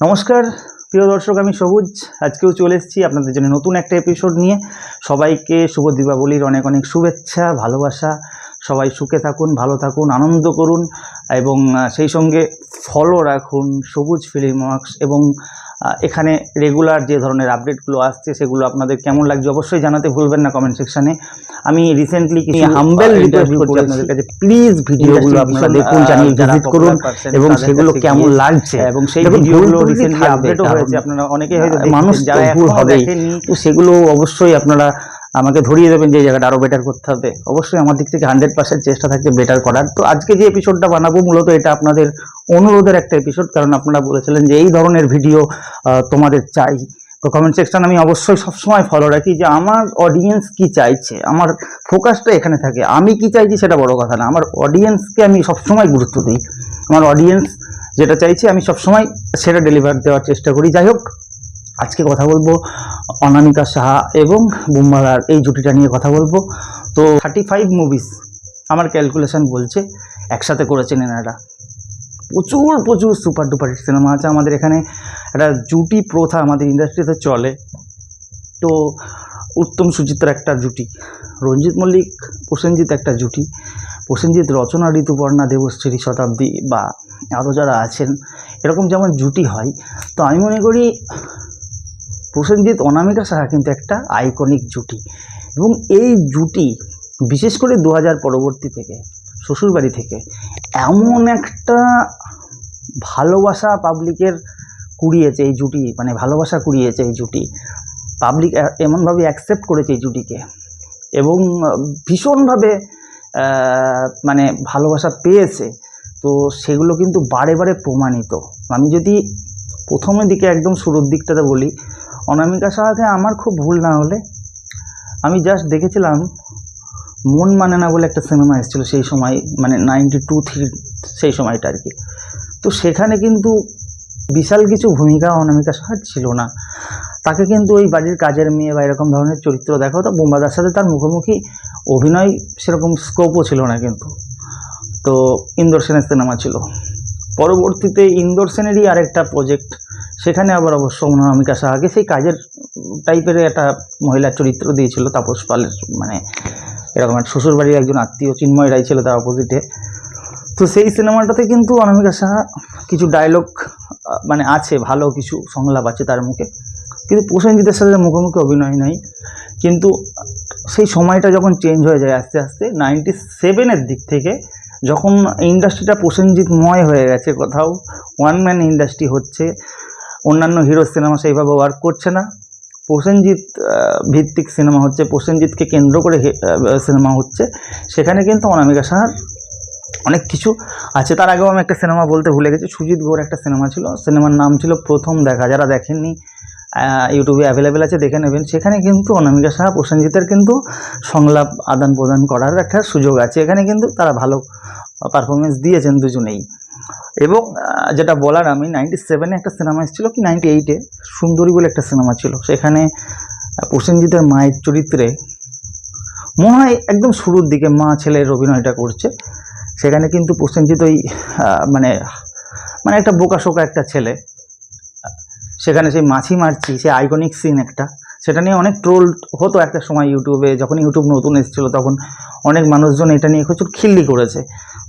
নমস্কার, প্রিয় দর্শক, আমি সবুজ। আজকেও চলে এসেছি আপনাদের জন্য নতুন একটা এপিসোড নিয়ে। সবাইকে শুভ দীপাবলির অনেক অনেক শুভেচ্ছা, ভালোবাসা। সবাই সুখে থাকুন, ভালো থাকুন, আনন্দ করুন এবং সেই সঙ্গে ফলো রাখুন সবুজ ফিল্ম ওয়ার্কস এবং এখানে রেগুলার যে ধরনের আপডেটগুলো আসছে সেগুলো আপনাদের কেমন লাগছে অবশ্যই জানাতে ভুলবেন না কমেন্ট সেকশানে আমি রিসেন্টলি কিছু হাম্বেল করছি আপনাদের কাছে। প্লিজ ভিডিওগুলো আপনারা দেখুন জানিয়ে ভিজিট করুন এবং সেগুলো কেমন লাগছে। এবং সেই ভিডিওগুলো রিসেন্টলি আপডেট আপডেটও হয়েছে আপনারা অনেকেই হয়তো মানুষ যারা ভুল। তো সেগুলো অবশ্যই আপনারা আমাকে ধরিয়ে দেবেন যে জায়গাটা আরও বেটার করতে হবে। অবশ্যই আমার দিক থেকে হান্ড্রেড পার্সেন্ট চেষ্টা থাকছে বেটার করার। তো আজকে যে এপিসোডটা বানাবো, মূলত এটা আপনাদের অনুরোধের একটা এপিসোড কারণ আপনারা বলেছিলেন যে এই ধরনের ভিডিও তোমাদের চাই। তো কমেন্ট সেকশন আমি অবশ্যই সবসময় ফলো রাখি যে আমার অডিয়েন্স কি চাইছে, আমার ফোকাসটা এখানে থাকে। আমি কি চাইছি সেটা বড় কথা না, আমার অডিয়েন্সকে আমি সবসময় গুরুত্ব দিই। আমার অডিয়েন্স যেটা চাইছে আমি সবসময় সেটা ডেলিভার দেওয়ার চেষ্টা করি। যাই হোক আজকে কথা বলব অনামিকা সাহা এবং বুম্বালার এই জুটিটা নিয়ে কথা বলব। তো থার্টি ফাইভ মুভিস আমার ক্যালকুলেশন বলছে, একসাথে করেছেন এনারা। প্রচুর প্রচুর সুপার ডুপার সিনেমা আছে আমাদের এখানে। একটা জুটি প্রথা আমাদের ইন্ডাস্ট্রিতে চলে। তো উত্তম সুচিত্রা একটা জুটি, রঞ্জিত মল্লিক, প্রসেনজিৎ একটা জুটি। প্রসেনজিৎ রচনা ঋতুপর্ণা দেবশ্রী শতাব্দী বা আরও যারা আছেন, এরকম যেমন জুটি হয়, তো আমি মনে করি প্রসেনজিৎ অনামিকা সাহা কিন্তু একটা আইকনিক জুটি। এবং এই জুটি, বিশেষ করে দু হাজার পরবর্তী থেকে, শ্বশুরবাড়ি থেকে, এমন একটা ভালোবাসা পাবলিকের কুড়িয়েছে এই জুটি মানে ভালোবাসা কুড়িয়েছে এই জুটি। পাবলিক এমনভাবে অ্যাকসেপ্ট করেছে এই জুটিকে। এবং, ভীষণভাবে মানে ভালোবাসা পেয়েছে। তো সেগুলো কিন্তু বারে বারে প্রমাণিত। আমি যদি প্রথমের দিকে একদম শুরুর দিকটাতে বলি অনামিকা সাহাতে আমার খুব ভুল না হলে আমি জাস্ট দেখেছিলাম মন মানে না বলে একটা সিনেমা এসেছিল সেই সময় মানে নাইনটি টু থ্রি সেই সময়টা আর কি। তো সেখানে কিন্তু বিশাল কিছু ভূমিকা অনামিকা সাহার ছিল না। তাকে কিন্তু ওই বাড়ির কাজের মেয়ে বা এরকম ধরনের চরিত্র দেখা হতো বোম্বাদার সাথে তার মুখোমুখি অভিনয় সেরকম স্কোপও ছিল না কিন্তু। তো ইন্দোর সেনের সিনেমা ছিল। পরবর্তীতে ইন্দোর সেনেরই আরেকটা প্রজেক্ট সেখানে আবার অবশ্য অনামিকা সাহাকে সেই কাজের টাইপের একটা মহিলার চরিত্র দিয়েছিল, তাপস পালের মানে এরকম একটা শ্বশুরবাড়ির একজন আত্মীয় চিন্ময় রায় ছিল তার অপোজিটে তো সেই সিনেমাটাতে কিন্তু অনামিকা সাহা কিছু ডায়লগ মানে আছে, ভালো কিছু সংলাপ আছে তার মুখে। কিন্তু প্রসেনজিতের সাথে মুখোমুখি অভিনয় নাই। কিন্তু সেই সময়টা যখন চেঞ্জ হয়ে যায় আস্তে আস্তে নাইনটি সেভেনের দিক থেকে যখন ইন্ডাস্ট্রিটা প্রসেনজিৎময় হয়ে গেছে কোথাও ওয়ান ম্যান ইন্ডাস্ট্রি হচ্ছে অন্যান্য হিরো সিনেমা সেইভাবে ওয়ার্ক করছে না। প্রসেনজিৎ ভিত্তিক সিনেমা হচ্ছে, প্রসেনজিৎকে কেন্দ্র করে সিনেমা হচ্ছে। সেখানে কিন্তু অনামিকা সাহার অনেক কিছু আছে। তার আগেও আমি একটা সিনেমা বলতে ভুলে গেছি, সুজিত গৌর একটা সিনেমা ছিল। সিনেমার নাম ছিল প্রথম দেখা। যারা দেখেননি ইউটিউবে অ্যাভেলেবেল আছে, দেখে নেবেন। সেখানে কিন্তু অনামিকা সাহা, প্রসেনজিতের কিন্তু সংলাপ আদান প্রদান করার একটা সুযোগ আছে। এখানে কিন্তু তারা ভালো পারফরমেন্স দিয়েছেন দুজনেই। এবং যেটা বলার আমি নাইনটি সেভেনে একটা সিনেমা এসেছিল কি নাইনটি এইটে সুন্দরী বলে একটা সিনেমা ছিল। সেখানে প্রসেনজিতের মায়ের চরিত্রে মনে হয় একদম শুরুর দিকে মা ছেলের অভিনয়টা করছে। সেখানে কিন্তু প্রসেনজিৎ ওই মানে মানে একটা বোকাশোকা একটা ছেলে। সেখানে সেই মাছি মারছি সে আইকনিক সিন একটা। সেটা নিয়ে অনেক ট্রোল হতো একটা সময় ইউটিউবে যখন ইউটিউব নতুন এসেছিল, তখন অনেক মানুষজন এটা নিয়ে প্রচুর খিল্লি করেছে।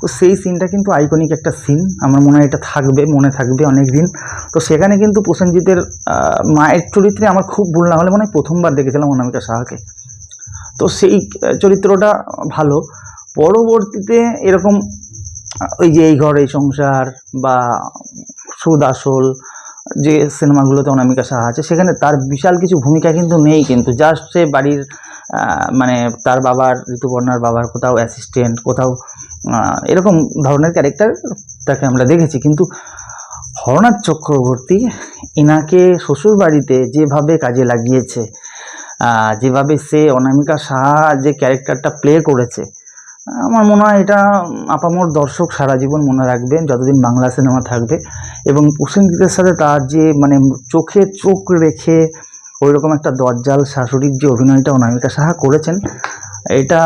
তো সেই সিনটা কিন্তু আইকনিক একটা সিন আমার মনে হয় এটা থাকবে, মনে থাকবে অনেক দিন তো সেখানে কিন্তু প্রসেনজিতের মায়ের চরিত্রে আমার খুব ভুল না হলে মনে হয় প্রথমবার দেখেছিলাম অনামিকা সাহাকে। তো সেই চরিত্রটা ভালো। পরবর্তীতে এরকম ওই যে এই ঘর, এই সংসার বা সুদ আসল যে সিনেমাগুলোতে অনামিকা সাহা আছে, সেখানে তার বিশাল কিছু ভূমিকা কিন্তু নেই কিন্তু। জাস্ট সে বাড়ির মানে তার বাবার, ঋতুপর্ণার বাবার কোথাও অ্যাসিস্ট্যান্ট কোথাও এরকম ধরনের ক্যারেক্টার তাকে আমরা দেখেছি। কিন্তু হরনাথ চক্রবর্তী এনাকে শ্বশুর বাড়িতে যেভাবে কাজে লাগিয়েছে যেভাবে সে অনামিকা সাহা যে ক্যারেক্টারটা প্লে করেছে আমার মনে হয় এটা আপামর দর্শক সারা জীবন মনে রাখবেন, যতদিন বাংলা সিনেমা থাকবে। এবং প্রসেনজিতের সাথে তার যে মানে চোখে চোখ রেখে ওই রকম একটা দরজাল শাশুড়ির যে অভিনয়টা অনামিকা সাহা করেছেন, এটা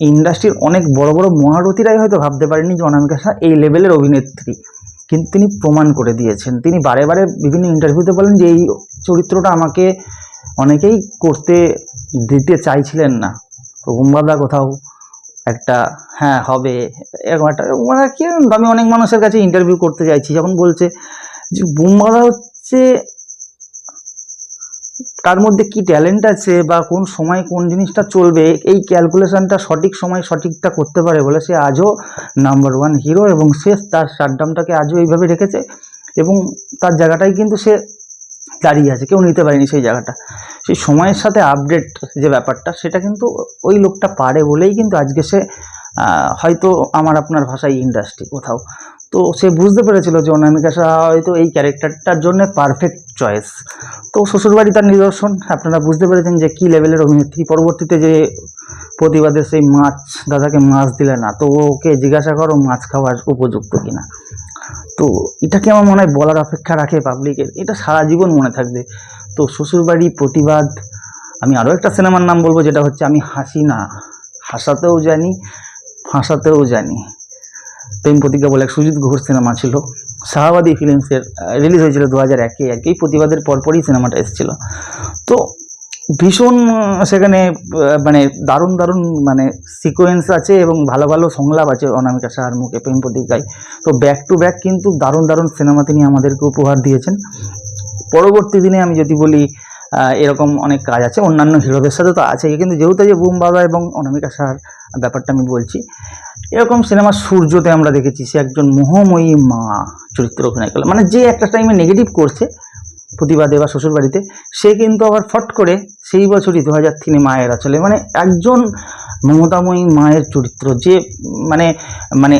ইন্ডাস্ট্রির অনেক বড় বড় মহারথীরাই হয়তো ভাবতে পারেনি যে অনামিকা সাহা এই লেভেলের অভিনেত্রী। কিন্তু তিনি প্রমাণ করে দিয়েছেন। তিনি বারে বারে বিভিন্ন ইন্টারভিউতে বলেন যে, এই চরিত্রটা আমাকে অনেকেই করতে দিতে চাইছিলেন না। তো বুম্বাদা কোথাও একটা হ্যাঁ হবে। এরকম একটা মানে কি আমি অনেক মানুষের কাছে ইন্টারভিউ করতে চাইছি যখন বলছে যে বুম্বাদা হচ্ছে, তার মধ্যে কি ট্যালেন্ট আছে বা কোন সময় কোন জিনিসটা চলবে, এই ক্যালকুলেশনটা সঠিক সময় সঠিকটা করতে পারে বলে সে আজও নাম্বার ওয়ান হিরো এবং সে তার স্টারডামটাকে আজও এইভাবে রেখেছে এবং তার জায়গাটাই কিন্তু সে দাঁড়িয়ে আছে, কেউ নিতে পারেনি সেই জায়গাটা। সেই সময়ের সাথে আপডেট যে ব্যাপারটা, সেটা কিন্তু ওই লোকটা পারে বলেই কিন্তু আজকে সে হয়তো আমার আপনার ভাষায় ইন্ডাস্ট্রি কোথাও। তো সে বুঝতে পেরেছিল যে অনামিকা সাহা হয়তো এই ক্যারেক্টারটার জন্য পারফেক্ট চয়েস তো শ্বশুরবাড়ি তার নিদর্শন। আপনারা বুঝতে পেরেছেন যে কী লেভেলের অভিনেত্রী। পরবর্তীতে যে প্রতিবাদের সেই মাছ, দাদাকে মাছ দিলে না, তো ওকে জিজ্ঞাসা করো মাছ খাওয়ার উপযুক্ত কিনা। তো এটাকে আমার মনে হয় বলার অপেক্ষা রাখে পাবলিকের এটা সারা জীবন মনে থাকবে। তো শ্বশুরবাড়ি প্রতিবাদ, আমি আরও একটা সিনেমার নাম বলব যেটা হচ্ছে আমি হাসি না, হাসাতেও জানি, ফাঁসাতেও জানি। প্রেম প্রতিজ্ঞা বলে এক সুজিত ঘোষ সিনেমা ছিল। শাহাবাদী ফিল্মসের রিলিজ হয়েছিল দু হাজার একে। কি প্রতিবাদের পরপরই সিনেমাটা এসেছিল। তো ভীষণ সেখানে মানে দারুণ দারুণ মানে সিকোয়েন্স আছে এবং ভালো ভালো সংলাপ আছে অনামিকা সাহার মুখে প্রেম প্রতিজ্ঞায় তো ব্যাক টু ব্যাক কিন্তু দারুণ দারুণ সিনেমা তিনি আমাদেরকে উপহার দিয়েছেন। পরবর্তী দিনে আমি যদি বলি এরকম অনেক কাজ আছে, অন্যান্য হিরোদের সাথে তো আছে কিন্তু যেহেতু যে বুম বাবা এবং অনামিকা সাহার ব্যাপারটা আমি বলছি, এরকম সিনেমা সূর্যতে আমরা দেখেছি, সে একজন মোহময়ী মা চরিত্র অভিনয় করল। মানে যে একটা টাইমে নেগেটিভ করছে প্রতিবাদে বা শ্বশুরবাড়িতে, সে কিন্তু আবার ফট করে সেই বছরই দু হাজার তিনে মায়ের চলে মানে একজন মমতাময়ী মায়ের চরিত্র, যে মানে মানে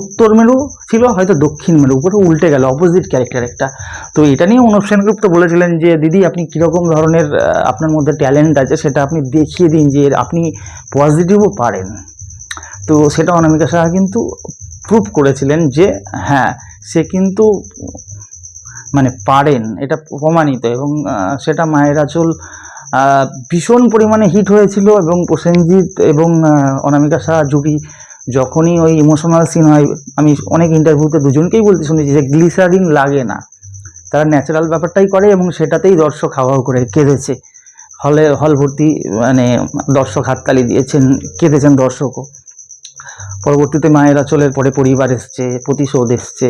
উত্তর মেরু ছিল, হয়তো দক্ষিণ মেরু, উপরে উল্টে গেল অপোজিট ক্যারেক্টার একটা। তো এটা নিয়ে অনুপ সেনগুপ্ত বলেছিলেন যে, দিদি, আপনি কীরকম ধরনের আপনার মধ্যে ট্যালেন্ট আছে, সেটা আপনি দেখিয়ে দিন যে, আপনি পজিটিভও পারেন। তো সেটা অনামিকা সাহা কিন্তু প্রুভ করেছিলেন যে হ্যাঁ সে কিন্তু মানে পারেন, এটা প্রমাণিত এবং সেটা মায়ের আঁচল ভীষণ পরিমাণে হিট হয়েছিল এবং প্রসেনজিৎ এবং অনামিকা শাহ জুটি যখনই ওই ইমোশনাল সিন হয়, আমি অনেক ইন্টারভিউতে দুজনকেই বলতে শুনেছি যে গ্লিসারিন লাগে না। তারা ন্যাচারাল ব্যাপারটাই করে এবং সেটাতেই দর্শক হাওয়া করে কেঁদেছে। হলে হল ভর্তি মানে দর্শক হাততালি দিয়েছেন, কেঁদেছেন দর্শকও। পরবর্তীতে মায়ের আঁচলের পরে পরিবার এসছে, প্রতিশোধ এসছে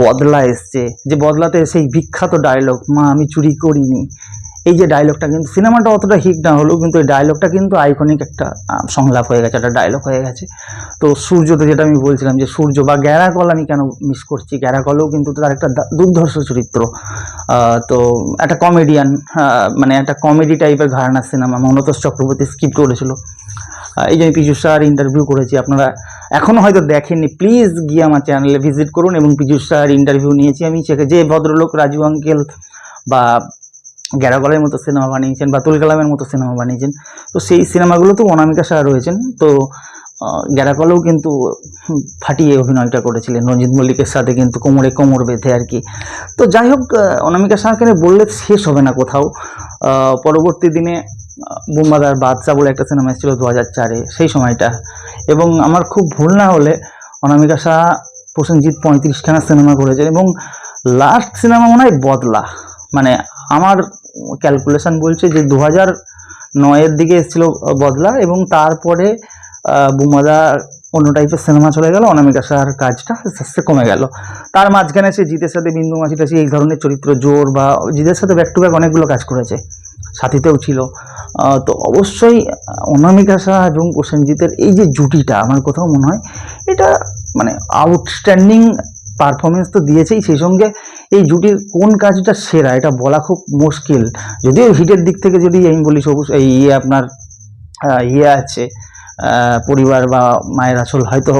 বদলা এসছে। যে বদলাতে সেই বিখ্যাত ডায়লগ মা, আমি চুরি করিনি। এই যে ডায়লগটা কিন্তু সিনেমাটা অতটা হিট না হলেও কিন্তু এই ডায়লগটা কিন্তু আইকনিক একটা সংলাপ হয়ে গেছে, একটা ডায়লগ হয়ে গেছে। তো সূর্যতে যেটা আমি বলছিলাম যে সূর্য বা গ্যারাকল আমি কেন মিস করছি? গ্যারাকলও কিন্তু তার একটা দুর্ধর্ষ চরিত্র। তো একটা কমেডিয়ান মানে একটা কমেডি টাইপের ঘরানার সিনেমা মনতোষ চক্রবর্তী স্কিপ করেছিল। এই যে আমি পীযুষ স্যার ইন্টারভিউ করেছি, আপনারা এখনও হয়তো দেখেননি প্লিজ গিয়ে আমার চ্যানেলে ভিজিট করুন এবং পীযুষ স্যার ইন্টারভিউ নিয়েছি। আমি সেখানে যে ভদ্রলোক রাজু আঙ্কেল বা গ্যারাগলের মতো সিনেমা বানিয়েছেন বা তুল কালামের মতো সিনেমা বানিয়েছেন, তো সেই সিনেমাগুলোতেও অনামিকা শাহ রয়েছেন। তো গ্যারাকলেও কিন্তু ফাটিয়ে অভিনয়টা করেছিলেন, রঞ্জিত মল্লিকের সাথে কিন্তু কোমরে কোমর বেঁধে আর কি। তো যাই হোক অনামিকা নিয়ে বললে শেষ হবে না কোথাও। পরবর্তী দিনে বোম্বাদার বাদশা বলে একটা সিনেমা এসেছিল দু হাজার চারে সেই সময়টা। এবং আমার খুব ভুল না হলে অনামিকা শাহ প্রসেনজিৎ পঁয়ত্রিশখানা সিনেমা করেছেন এবং লাস্ট সিনেমা মনে হয় বদলা। মানে আমার ক্যালকুলেশন বলছে যে দু হাজার নয়ের দিকে এসেছিল বদলা এবং তারপরে আহ, বুমাদা অন্য টাইপের সিনেমা চলে গেল অনামিকা শাহর কাজটা আস্তে কমে গেল। তার মাঝখানে সে জিতের সাথে বিন্দু মাঝি টাছি এই ধরনের চরিত্র জোর বা জিতের সাথে ব্যাক টু ব্যাক অনেকগুলো কাজ করেছে। সাথীতেও ছিল। তো অবশ্যই অনামিকা শাহ এবং প্রসেনজিতের এই যে জুটিটা, আমার কোথাও মনে হয়, এটা মানে আউটস্ট্যান্ডিং পারফরমেন্স তো দিয়েছেই। সেই সঙ্গে এই জুটির কোন কাজটা সেরা, এটা বলা খুব মুশকিল। যদিও হিটের দিক থেকে যদি আমি বলি, সবুজ, এই ইয়ে আপনার ইয়ে আছে পরিবার বা মায়ের আসল হয়তো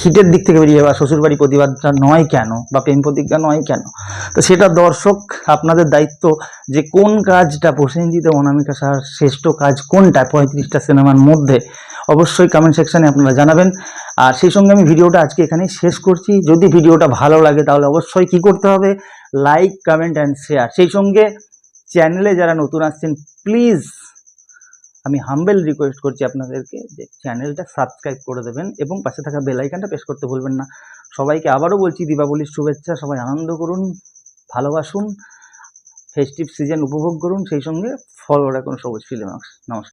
হিটের দিক থেকে বেরিয়ে বা শ্বশুরবাড়ি প্রতিবাদটা নয় কেন বা প্রেম প্রতিজ্ঞা নয় কেন? তো সেটা দর্শক, আপনাদের দায়িত্ব যে কোন কাজটা প্রসেনজিৎ ও অনামিকা সাহার শ্রেষ্ঠ কাজ কোনটা, পঁয়ত্রিশটা সিনেমার মধ্যে, অবশ্যই কমেন্ট সেকশানে আপনারা জানাবেন। আর সেই সঙ্গে আমি ভিডিওটা আজকে এখানেই শেষ করছি। যদি ভিডিওটা ভালো লাগে তাহলে অবশ্যই কি করতে হবে? লাইক কমেন্ট অ্যান্ড শেয়ার সেই সঙ্গে চ্যানেলে যারা নতুন আসছেন প্লিজ আমি হাম্বেল রিকোয়েস্ট করছি আপনাদেরকে যে চ্যানেলটা সাবস্ক্রাইব করে দেবেন এবং পাশে থাকা বেল আইকনটা প্রেস করতে ভুলবেন না। সবাইকে আবারও বলছি দীপাবলির শুভেচ্ছা, সবাই আনন্দ করুন, ভালোবাসুন ফেস্টিভ সিজন উপভোগ করুন, সেই সঙ্গে ফলো রাখুন সবুজ ফিল্ম নমস্কার।